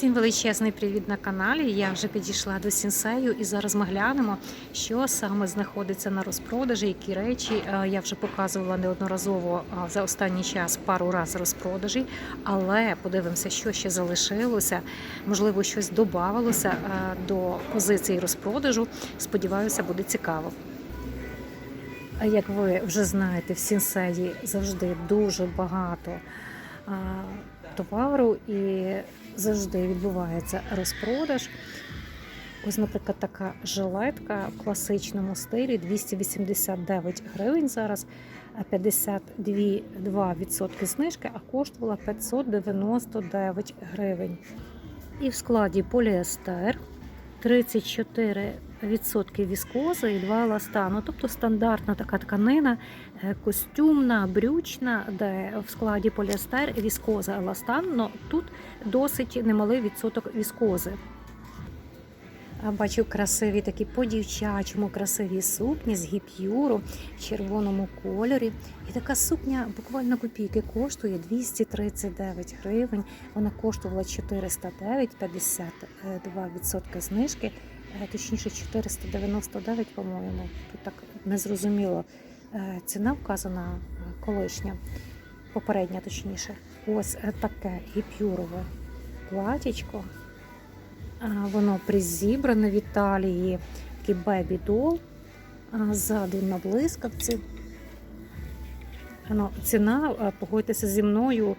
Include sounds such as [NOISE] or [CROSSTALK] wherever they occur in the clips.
Всім величезний привіт на каналі. Я вже підійшла до сінсею і зараз ми глянемо, що саме знаходиться на розпродажі, які речі Е, я вже показувала неодноразово за останній час пару разів розпродажі, але подивимося, що ще залишилося. Можливо, щось додавалося е, до позиції розпродажу. Сподіваюся, буде цікаво. Як ви вже знаєте, в сінсеї завжди дуже багато товару і завжди відбувається розпродаж. Ось, наприклад, така жилетка в класичному стилі 289 гривень зараз, а 52% знижки, а коштувала 599 гривень. І в складі поліестер 34% віскози і 2 еластану, тобто стандартна така тканина, е, костюмна, брючна, де в складі поліестер, віскоза, еластан, але тут досить немалий відсоток віскози. Бачу красиві такі по-дівчачому красиві сукні з гіп'юру в червоному кольорі. І така сукня буквально копійки коштує 239 гривень. Вона коштувала 409, 52% знижки, е, точніше 499, по-моєму. Тут так незрозуміло. Е, Ціна вказана е, колишня, попередня, точніше. Ось таке гіп'юрове платічко. Воно призібране в Італії, такий бебі-дол, ззаду на блискавці. Ну, ціна, погодьтеся зі мною,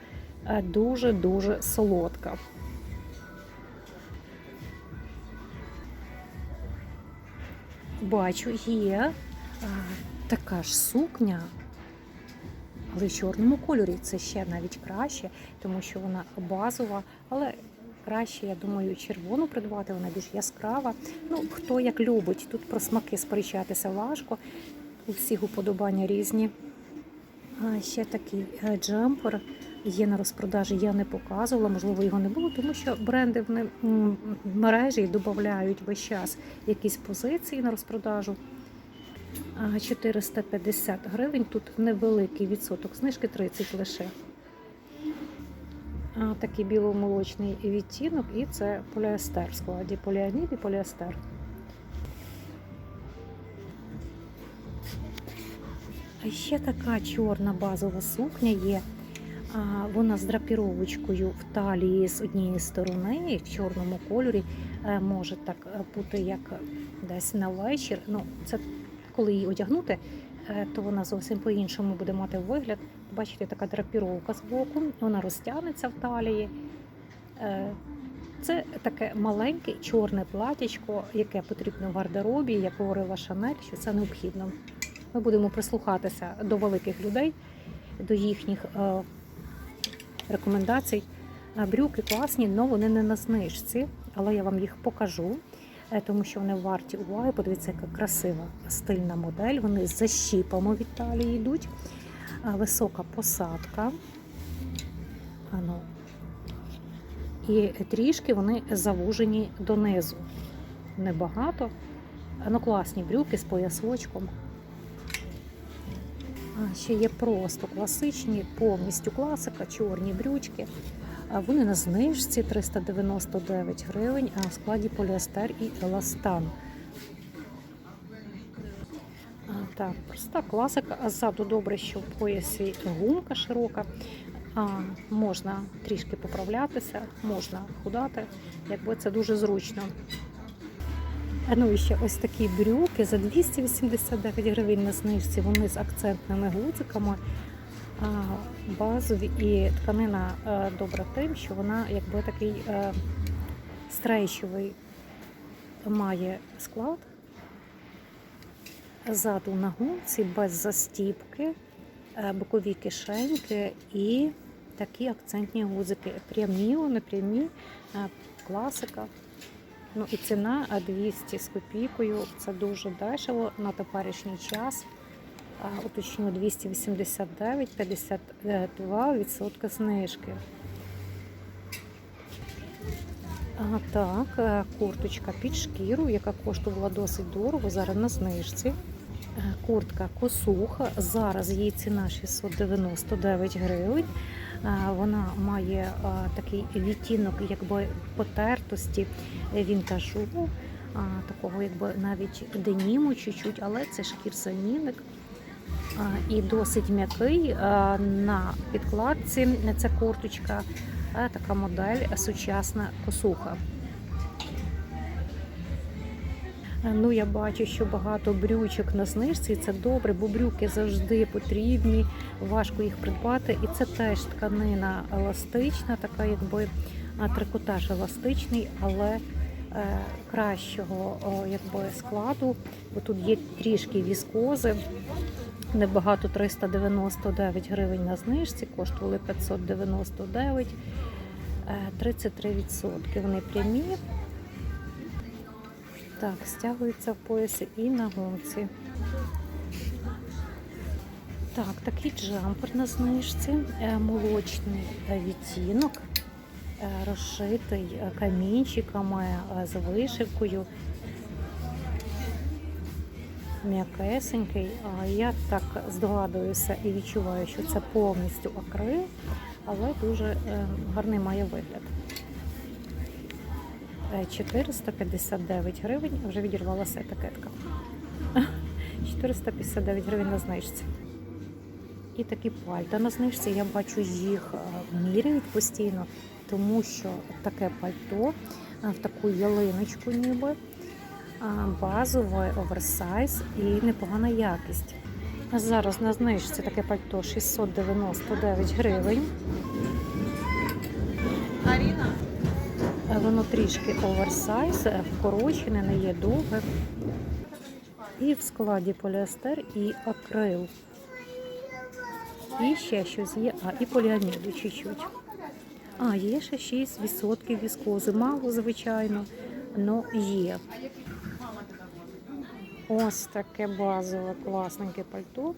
дуже-дуже солодка. Бачу, є така ж сукня, але в чорному кольорі. Це ще навіть краще, тому що вона базова, але краще, я думаю, червону придбати, вона більш яскрава. Ну, хто як любить, тут про смаки сперечатися важко. У всіх уподобання різні. А ще такий е, джемпер є на розпродажі. Я не показувала, можливо, його не було, тому що бренди в мережі додають весь час якісь позиції на розпродажу. 450 гривень. Тут невеликий відсоток знижки 30 лише. Такий біломолочний відтінок, і це поліестер в складі поліамід і поліестер. А ще така чорна базова сукня є. Вона з драпіровочкою в талії з однієї сторони в чорному кольорі Е, може так е, бути як десь на вечір. Ну, це коли її одягнути, е, то вона зовсім по-іншому буде мати вигляд. Бачите, така драпіровка з боку, вона розтягнеться в талії. Е, Це таке маленьке чорне платячко, яке потрібно в гардеробі, як говорила Шанель, що це необхідно. Ми будемо прислухатися до великих людей, до їхніх е, рекомендацій. Е, Брюки класні, але вони не на знижці, але я вам їх покажу, тому що вони варті уваги. Подивіться, яка красива стильна модель. Вони з защіпами в Італії йдуть. Висока посадка. Ану. І трішки вони завужені донизу. Небагато. Ну, класні брюки з поясочком. А ще є просто класичні, повністю класика, чорні брючки. Вони на знижці 399 гривень, а в складі поліестер і еластан. А, Так, проста класика, а ззаду добре, що в поясі гумка широка. А, можна трішки поправлятися, можна худати, якби це дуже зручно. Ну і ще ось такі брюки за 289 гривень на знижці. Вони з акцентними гудзиками. Базові і тканина е, добра тим, що вона якби такий е, стрейчовий має склад. Ззаду на гумці без застіпки, е, бокові кишеньки і такі акцентні гудзики. Прямі, непрямі, е, класика. Ну і ціна 200 з копійкою. Це дуже дешево на теперішній час. Уточню 289, 52% знижки. А, так, е, курточка під шкіру, яка коштувала досить дорого, зараз на знижці. Куртка косуха. Зараз її ціна 699 гривень. Вона має такий відтінок якби потертості вінтажу, такого якби навіть деніму чуть-чуть, але це шкірзамінник. А, І досить м'який на підкладці. Це курточка, така модель сучасна косуха. Ну, я бачу, що багато брючок на знижці, і це добре, бо брюки завжди потрібні, важко їх придбати. І це теж тканина еластична, така якби трикотаж еластичний, але е, кращого якби, складу. Бо тут є трішки віскози. Небагато 399 гривень на знижці, коштували 599, е, 33%. Вони прямі. Так, стягується в поясі і на гумці. Так, такий джампер на знижці, е, молочний відтінок, е, розшитий камінчиками е, з вишивкою. М'якесенький. Я так здогадуюся і відчуваю, що це повністю акрил, але дуже гарний має вигляд. Е, 459 гривень, вже відірвалася етикетка. 459 гривень на знижці. І такі пальта на знижці. Я бачу, їх е, міряють постійно, тому що таке пальто е, в таку ялиночку ніби а, базовий оверсайз і непогана якість. Зараз на знижці таке пальто 699 гривень. Аріна. Е, Воно трішки оверсайз, е, вкорочене, не є довге. І в складі поліестер і акрил. І ще щось є, а і поліаміду чуть-чуть. А, є ще 6% віскози. Мало, звичайно, але є. Ось таке базове класненьке пальто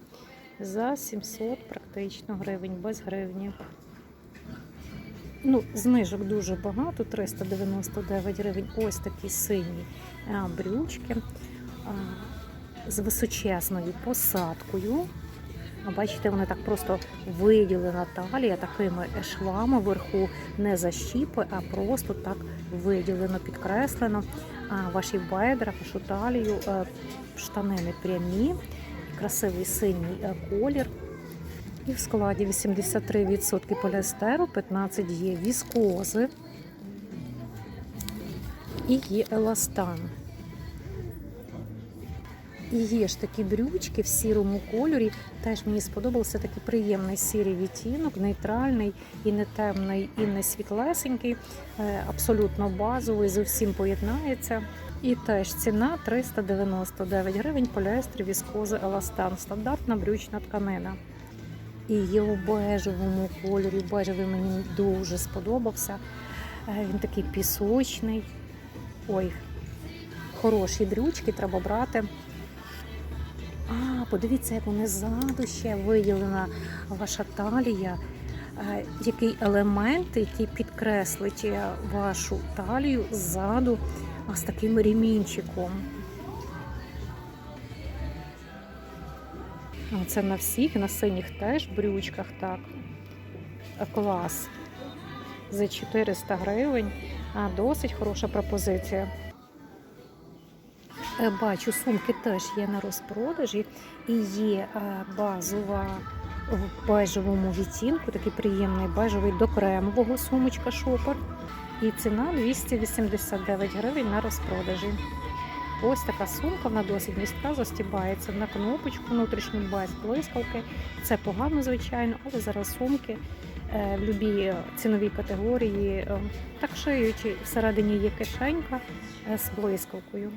за 700 практично гривень, без гривні. Ну, знижок дуже багато, 399 гривень. Ось такі сині брючки з височезною посадкою. Бачите, вони так просто виділена талія такими швами вверху, не защіпи, а просто так виділено, підкреслено. Ваші бедра, вашу талію, е, штанини прямі, красивий синій е, колір. І в складі 83% поліестеру, 15 є віскози і є еластан. І є ж такі брючки в сірому кольорі. Теж мені сподобався такий приємний сірий відтінок, нейтральний і не темний, і не світлесенький, е, абсолютно базовий, зовсім поєднається. І теж ціна 399 гривень, поліестер, віскози, еластан, стандартна брючна тканина. І є у бежевому кольорі. Бежевий мені дуже сподобався. Е, Він такий пісочний. Ой, хороші брючки треба брати. А, подивіться, як вони ззаду ще виділена ваша талія. Е, Який елемент, який підкреслить вашу талію ззаду з таким ремінчиком. Це на всіх, на синіх теж брючках так. Е, Клас. За 400 гривень. А, Досить хороша пропозиція. Е, Бачу, сумки теж є на розпродажі і є е, базова в бежевому відтінку, такий приємний бежевий до кремового сумочка шопер. І ціна 289 гривень на розпродажі. Ось така сумка, вона досить містка, застібається на кнопочку внутрішню без блискавки. Це погано, звичайно, але зараз сумки е, в будь-якій ціновій категорії е, так шиють. Всередині є кишенька е, з блискавкою.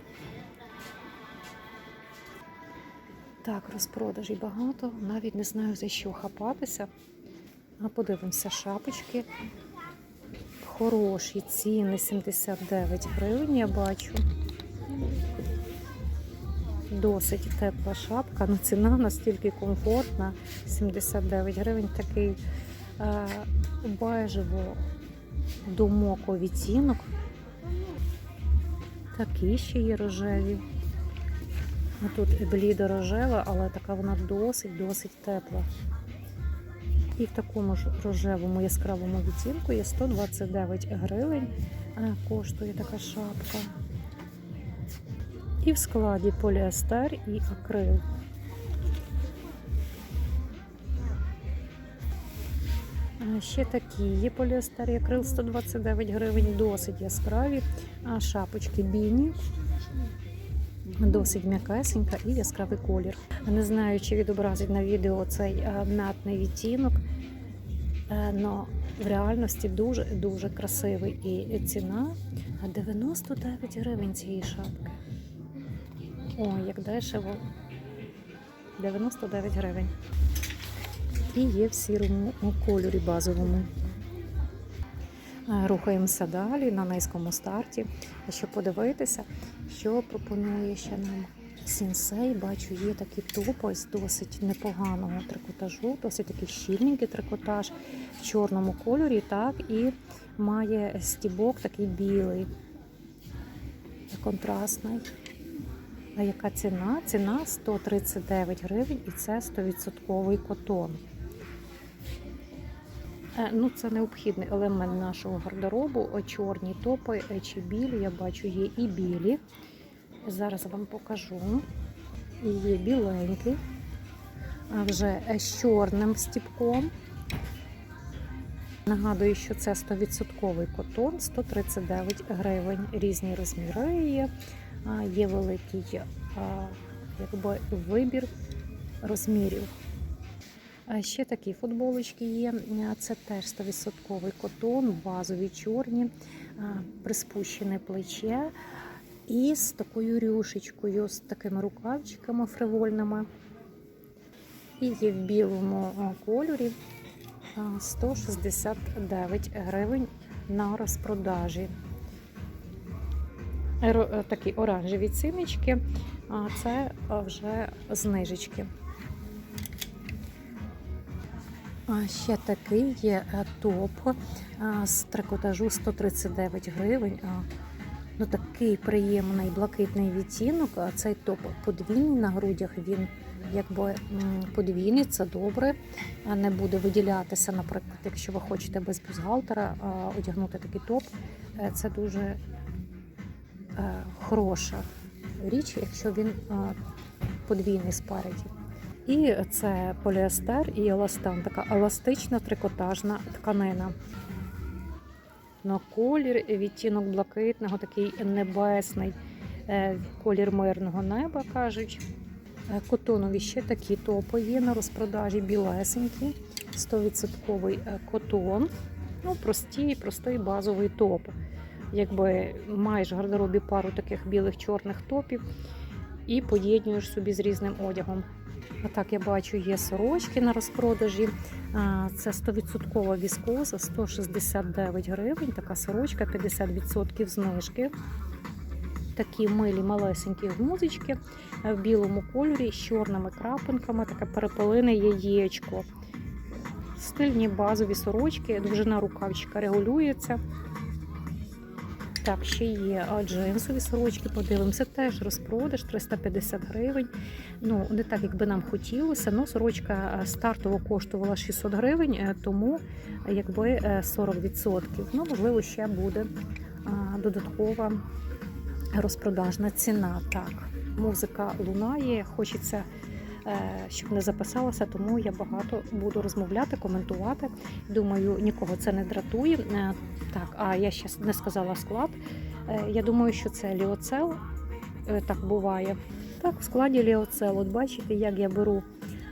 Так, розпродажі багато, навіть не знаю за що хапатися. Подивимося, шапочки. Хороші ціни 79 гривень, я бачу. Досить тепла шапка, але ціна настільки комфортна. 79 гривень такий е, бежево домоко відтінок. Такі ще є рожеві. Ну, Тут блідо рожева, але така вона досить-досить тепла. І в такому ж рожевому яскравому відтінку є 129 гривень. е, Коштує така шапка. І в складі поліестер і акрил. Ще такі є поліестер і акрил 129 гривень, досить яскраві. А шапочки біні, досить м'якесенька і яскравий колір. Не знаю, чи відобразить на відео цей е, м'ятний відтінок, але в реальності дуже-дуже красивий. І ціна 99 гривень цієї шапки. Ой, як дешево. 99 гривень. І є в сірому кольорі базовому. Е, Рухаємося далі на низькому старті, щоб подивитися, що пропонує ще нам сінсей. Бачу, є такі топи з досить непоганого трикотажу, досить такий щільненький трикотаж в чорному кольорі, так, і має стібок такий білий, контрастний. А яка ціна? Ціна 139 гривень і це 100% котон. Е, Ну, це необхідний елемент нашого гардеробу. Чорні топи е, чи білі. Я бачу, є і білі. Зараз вам покажу. І є біленькі, а вже е, з чорним стіпком. Нагадую, що це 100% котон, 139 гривень. Різні розміри є. Є великий якби, вибір розмірів. Ще такі футболочки є. Це теж 100% котон, базові чорні, приспущене плече і з такою рюшечкою, з такими рукавчиками фривольними. І є в білому кольорі 169 гривень на розпродажі. Е, Такі оранжеві ціночки, а це вже знижечки. А ще такий є е, топ з трикотажу 139 гривень. Ну, такий приємний блакитний відтінок. Цей топ подвійний на грудях. Він якби подвійний, це добре. Не буде виділятися, наприклад, якщо ви хочете без бюстгальтера одягнути такий топ. Е, Це дуже е, хороша річ, якщо він е, подвійний спереді. І це поліестер і еластан, така еластична трикотажна тканина. На колір відтінок блакитного, такий небесний, колір мирного неба, кажуть. Е, Котонові ще такі топи є на розпродажі білесенькі, 100% е, котон. Ну, простий, простий базовий топ. Якби маєш в гардеробі пару таких білих чорних топів і поєднуєш собі з різним одягом. А так я бачу, є сорочки на розпродажі. Це 100% віскоза, 169 гривень. Така сорочка, 50% знижки. Такі милі малесенькі гузички е, в білому кольорі з чорними крапинками, таке перепелине яєчко. Стильні базові сорочки, довжина рукавчика регулюється. Так, ще є джинсові сорочки, подивимося, теж розпродаж 350 гривень. Ну, не так, як би нам хотілося. Ну, сорочка стартово коштувала 600 гривень, е, тому е, якби е, 40%. Ну, можливо, ще буде додаткова розпродажна ціна. Так, музика лунає, хочеться. е, Щоб не записалася, тому я багато буду розмовляти, коментувати. Думаю, нікого це не дратує. Е, Так, а я ще не сказала склад. Е, Я думаю, що це ліоцел. Так буває. Так, в складі ліоцел. От бачите, як я беру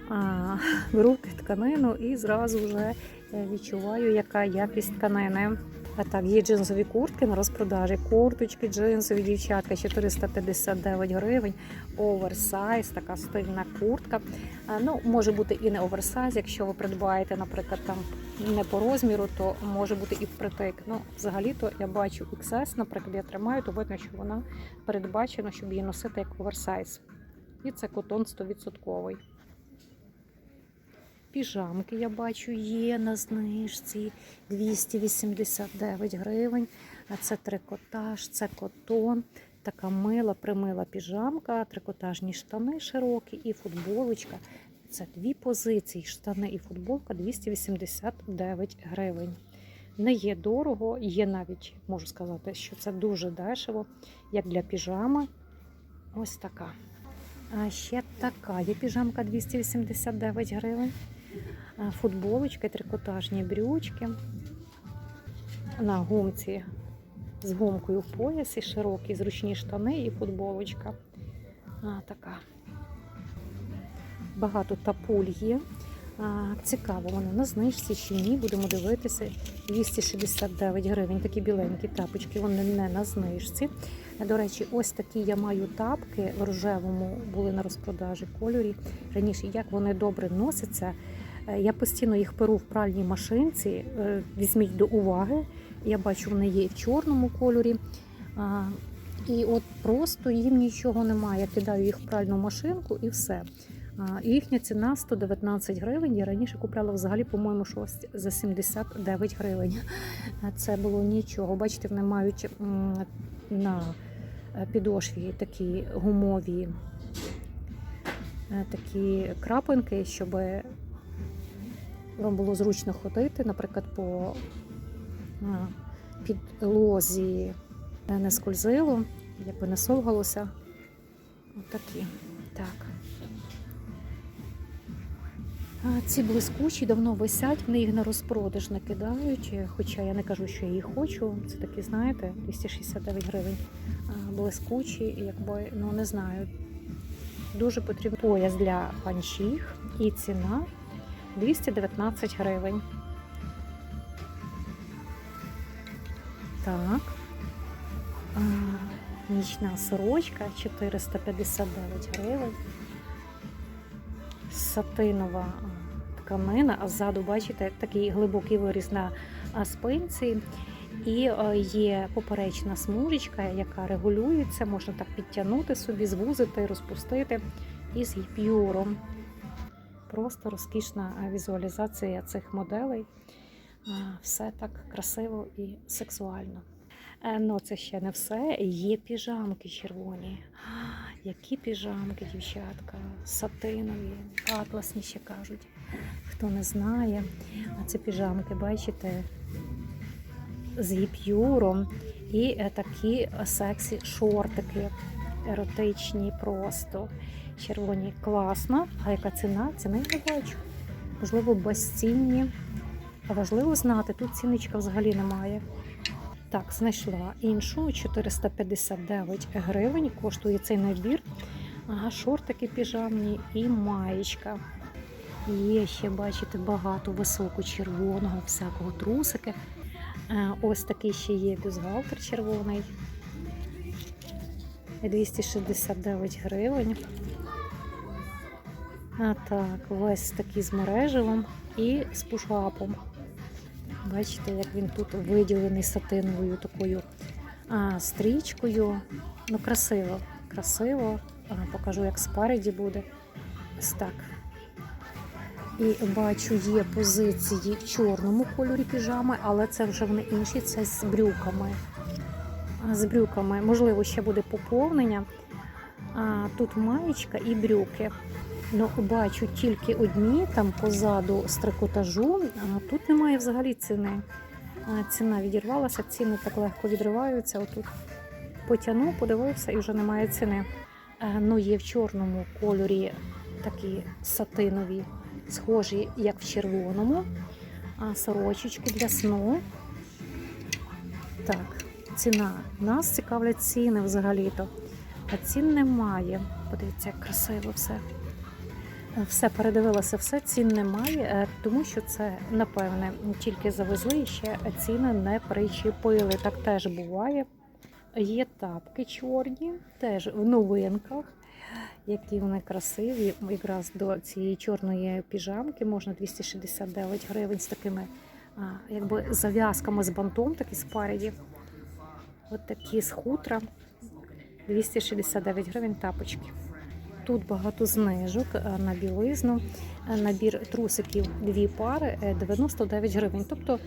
а, [LAUGHS] руки тканину і зразу вже відчуваю, яка якість тканини. А так, є джинсові куртки на розпродажі. Курточки джинсові дівчатка 459 гривень. Оверсайз, така стильна куртка. Ну, може бути і не оверсайз, якщо ви придбаєте, наприклад, там не по розміру, то може бути і впритик. Ну, взагалі-то я бачу XS, наприклад, я тримаю, то видно, що вона передбачена, щоб її носити як оверсайз. І це котон 100%. Піжамки я бачу є на знижці 289 гривень. А це трикотаж, це котон. Така мила, примила піжамка, трикотажні штани широкі і футболочка. Це дві позиції: штани і футболка 289 гривень. Не є дорого, є навіть, можу сказати, що це дуже дешево, як для піжами. Ось така. А ще така є піжамка 289 гривень. А, Футболочка, трикотажні брючки. На гумці з гумкою в поясі, широкі зручні штани і футболочка. А, така. Багато тапуль є. А, цікаво, вони на знижці чи ні. Будемо дивитися. 269 гривень. Такі біленькі тапочки, вони не на знижці. До речі, ось такі я маю тапки в рожевому були на розпродажі кольорі. Раніше як вони добре носяться. Е, Я постійно їх перу в пральній машинці. Е, Візьміть до уваги. Я бачу, вони є і в чорному кольорі. І от просто їм нічого немає. Я кидаю їх в пральну машинку і все. Їхня ціна 119 гривень. Я раніше купляла взагалі, по-моєму, щось за 79 гривень. Це було нічого. Бачите, вони мають на підошві такі гумові е, такі крапинки, щоб вам було зручно ходити, наприклад, по підлозі е, не скользило, якби не совгалося. Отакі. Так. Ці блискучі давно висять, вони їх на розпродаж не кидають, хоча я не кажу, що я їх хочу. Це такі, знаєте, 269 гривень. Блискучі, якби, ну не знаю. Дуже потрібен пояс для панчіх і ціна 219 гривень. Так. Нічна сорочка 459 гривень. Сатинова тканина, а ззаду, бачите, такий глибокий виріз на спинці. І е, є поперечна смужечка, яка регулюється, можна так підтягнути собі, звузити, розпустити із гіпюром. Просто розкішна е, візуалізація цих моделей. Все так красиво і сексуально. Е, Ну, це ще не все. Є піжамки червоні. Які піжамки, дівчатка, сатинові, атласні ще кажуть. Хто не знає, а це піжамки, бачите, з гіпюром і е, такі сексі шортики, еротичні просто. Червоні класно. А яка ціна? Ціни не бачу. Можливо, безцінні. А важливо знати, тут цінничка взагалі немає. Так, знайшла іншу 459 гривень. Коштує цей набір. Ага, шортики піжамні і маєчка. Є ще, бачите, багато високо червоного, всякого трусики. Е, Ось такий ще є бюстгальтер червоний. 269 гривень. А так, весь такий з мережевим і з пушапом. Бачите, як він тут виділений сатиновою такою а, стрічкою. Ну, красиво, красиво. А, покажу, як спереді буде. Ось так. І бачу, є позиції в чорному кольорі піжами, але це вже вони інші, це з брюками. З брюками, можливо, ще буде поповнення. А, Тут маєчка і брюки. Ну, бачу тільки одні там позаду з трикотажу, а тут немає взагалі ціни. Ціна відірвалася, ціни так легко відриваються. Отут потягнув, подивився і вже немає ціни. Е, Ну, є в чорному кольорі такі сатинові, схожі, як в червоному. А сорочечки для сну. Так, ціна. Нас цікавлять ціни взагалі-то. А цін немає. Подивіться, як красиво все. Все передивилася, все цін немає, е, тому що це напевне тільки завезли і ще ціни не причепили. Так теж буває. Є тапки чорні, теж в новинках, які вони красиві. Якраз до цієї чорної піжамки можна 269 гривень з такими якби зав'язками з бантом, такі спереді. От такі з хутра. 269 гривень тапочки. Тут багато знижок е, на білизну. Е, Набір трусиків дві пари е, 99 гривень. Тобто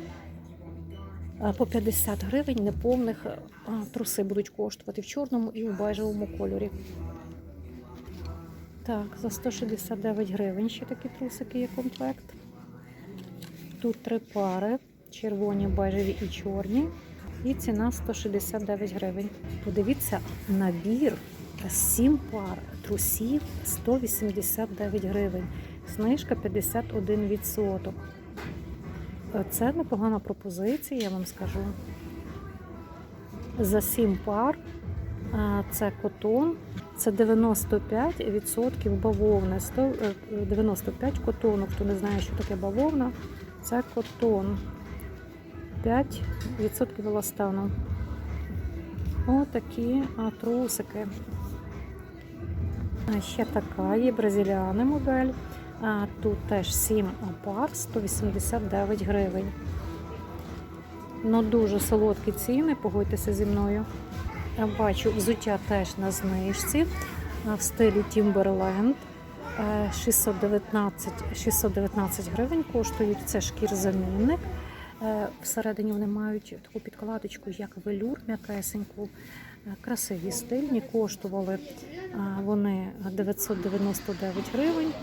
е, по 50 гривень неповних е, труси будуть коштувати в чорному і в бежевому кольорі. Так, за 169 гривень ще такі трусики є комплект. Тут три пари: червоні, бежеві і чорні. І ціна 169 гривень. Подивіться, набір 7 пар трусів 189 гривень. Знижка 51%. Це непогана пропозиція, я вам скажу. За 7 пар це котон, це 95% бавовни. 100, е, 95 котону. Хто не знає, що таке бавовна, це котон. 5% еластану. Отакі трусики. Ще така є бразиліани модель. Тут теж 7 пар 189 гривень. Ну дуже солодкі ціни, погодьтеся зі мною. Бачу, взуття теж на знижці в стилі Timberland. Е, 619, 619 гривень коштують. Це шкір-замінник. Е, Всередині вони мають таку підкладочку, як велюр, м'якесеньку. Красиві стильні, коштували вони 999 гривень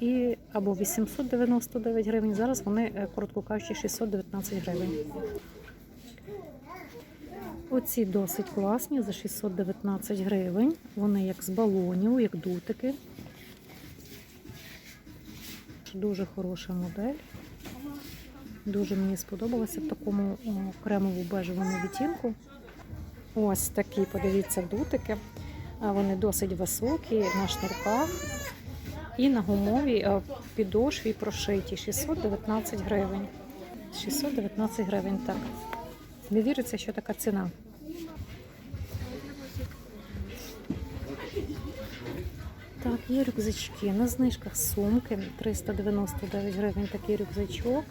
і або 899 гривень. Зараз вони, е, коротко кажучи, 619 гривень. Оці досить класні за 619 гривень. Вони як з балонів, як дутики. Дуже хороша модель. Дуже мені сподобалося в такому кремово бежевому відтінку. Ось такі, подивіться, дутики. Вони досить високі на шнурках і на гумовій е, підошві прошиті 619 гривень. 619 гривень, так. Не віриться, що така ціна. Так, є рюкзачки. На знижках сумки 399 гривень такий рюкзачок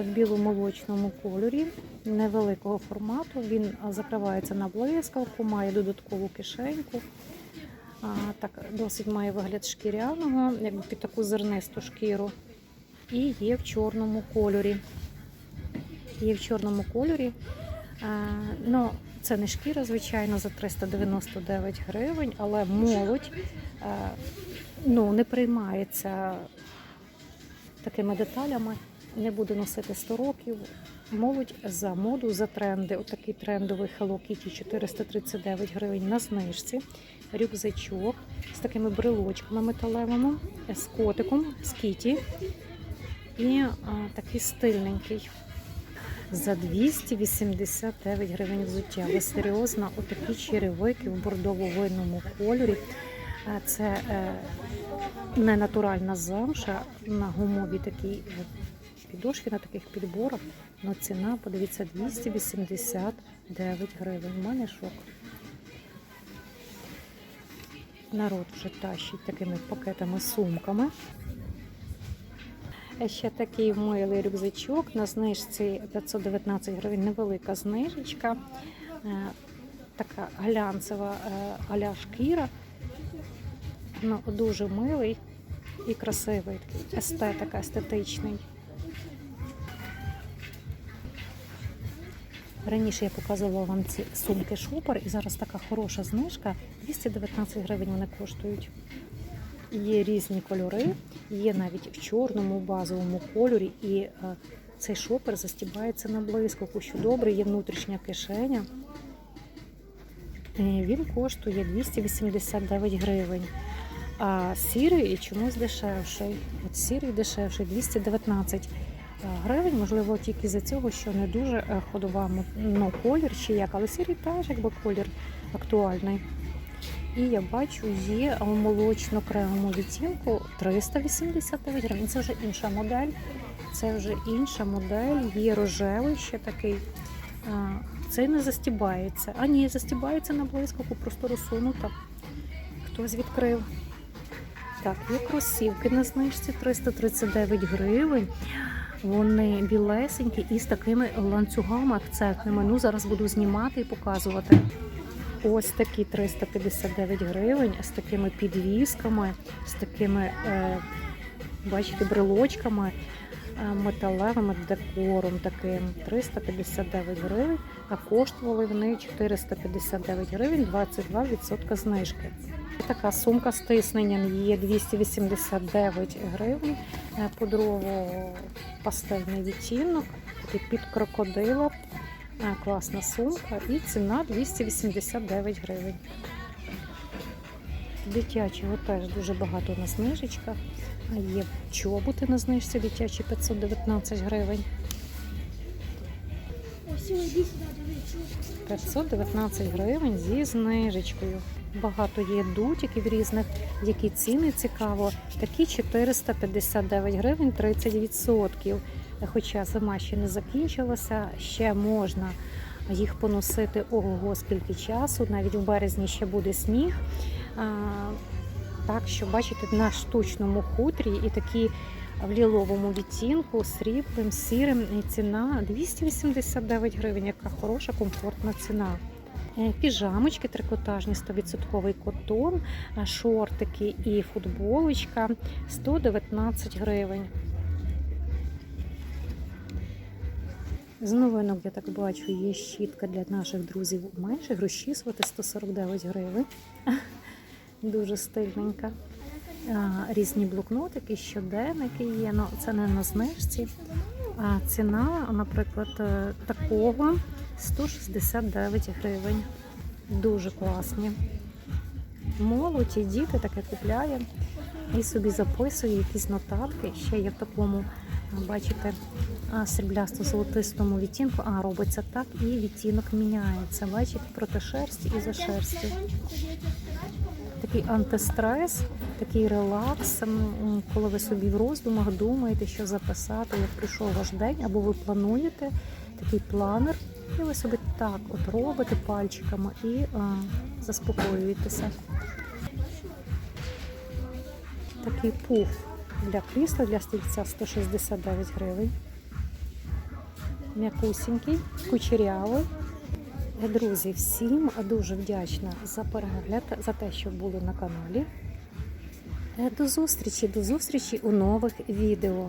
в біломолочному кольорі невеликого формату. Він закривається на блискавку, має додаткову кишеньку. Так, досить має вигляд шкіряного, якби під таку зернисту шкіру. І є в чорному кольорі. Є в чорному кольорі. Ну, це не шкіра, звичайно, за 399 гривень, але молодь ну, не приймається такими деталями. Не буде носити 100 років. Молодь за моду, за тренди. Отакий трендовий Hello Kitty 439 гривень на знижці. Рюкзачок з такими брелочками металевими, з котиком, з кіті. І а, такий стильненький. За 289 гривень взуття. Ви серйозно, отакі черевики в бордово-винному кольорі. Це е, не натуральна замша на гумовій такій підошві, на таких підборах. Но ціна, подивіться, 289 гривень. У мене шок. Народ вже тащить такими пакетами сумками. Е, Ще такий милий рюкзачок на знижці 519 гривень, невелика знижечка, Е, така глянцева е, аля шкіра. Ну, дуже милий і красивий, естетика, естетичний. Раніше я показувала вам ці сумки шопер, і зараз така хороша знижка. 219 гривень вони коштують. Є різні кольори, є навіть в чорному базовому кольорі, і е, цей шопер застібається на блискавку, що добре, є внутрішня кишеня. Е, Він коштує 289 гривень. А сірий чомусь дешевший. От сірий дешевший 219 гривень, можливо, тільки за цього, що не дуже е, ходова ну, колір чи як, але сірий теж якби колір актуальний. І я бачу, є в молочно-кремовому відтінку 389 гривень. Це вже інша модель. Це вже інша модель, є рожевий ще такий. Цей не застібається. А ні, застібається на блискавку, просто розсунута. Хтось відкрив. Так, є кросівки на знижці 339 гривень. Вони білесенькі і з такими ланцюгами акцентними. Ну, зараз буду знімати і показувати. Ось такі 359 гривень з такими підвісками, з такими, е, бачите, брелочками. е, металевим декором таким 359 гривень, а коштували вони 459 гривень, 22% знижки. Така сумка з тисненням є 289 гривень, е, пудрово-пастельний відтінок, такий під крокодила. Е, Класна сумка і ціна 289 гривень. Дитячого теж дуже багато на знижечках. Є чоботи на знижці дитячі 519 гривень. Все, иди сюда, давай, чё? 519 гривень зі знижечкою. Багато є дутиків різних, які ціни цікаво. Такі 459 гривень 30%. Хоча зима ще не закінчилася, ще можна їх поносити ого скільки часу. Навіть в березні ще буде сніг. Так що бачите, на штучному хутрі і такі в ліловому відтінку, сріблим, сірим. І ціна 289 гривень. Яка хороша, комфортна ціна. Е, Піжамочки трикотажні, 100% котон, шортики і футболочка 119 гривень. З новинок, я так бачу, є щітка для наших друзів менших, розчісувати 149 гривень. [LAUGHS] Дуже стильненька. Різні блокнотики, щоденники є, ну це не на знижці. А ціна, наприклад, е, такого 169 гривень. Дуже класні. Молодь і діти таке купляє і собі записує якісь нотатки. Ще є в такому, бачите, сріблясто-золотистому відтінку. А, робиться так, і відтінок міняється. Бачите, проти шерсті і за шерстю. Такий антистрес, такий релакс, коли ви собі в роздумах думаєте, що записати, як прийшов ваш день, або ви плануєте такий планер, і ви собі так от робите пальчиками і а, заспокоюєтеся. Такий пуф для крісла, для стільця 169 гривень. М'якусінький, кучерявий. Е, Друзі, всім дуже вдячна за перегляд, за те, що були на каналі. Е, До зустрічі, до зустрічі у нових відео.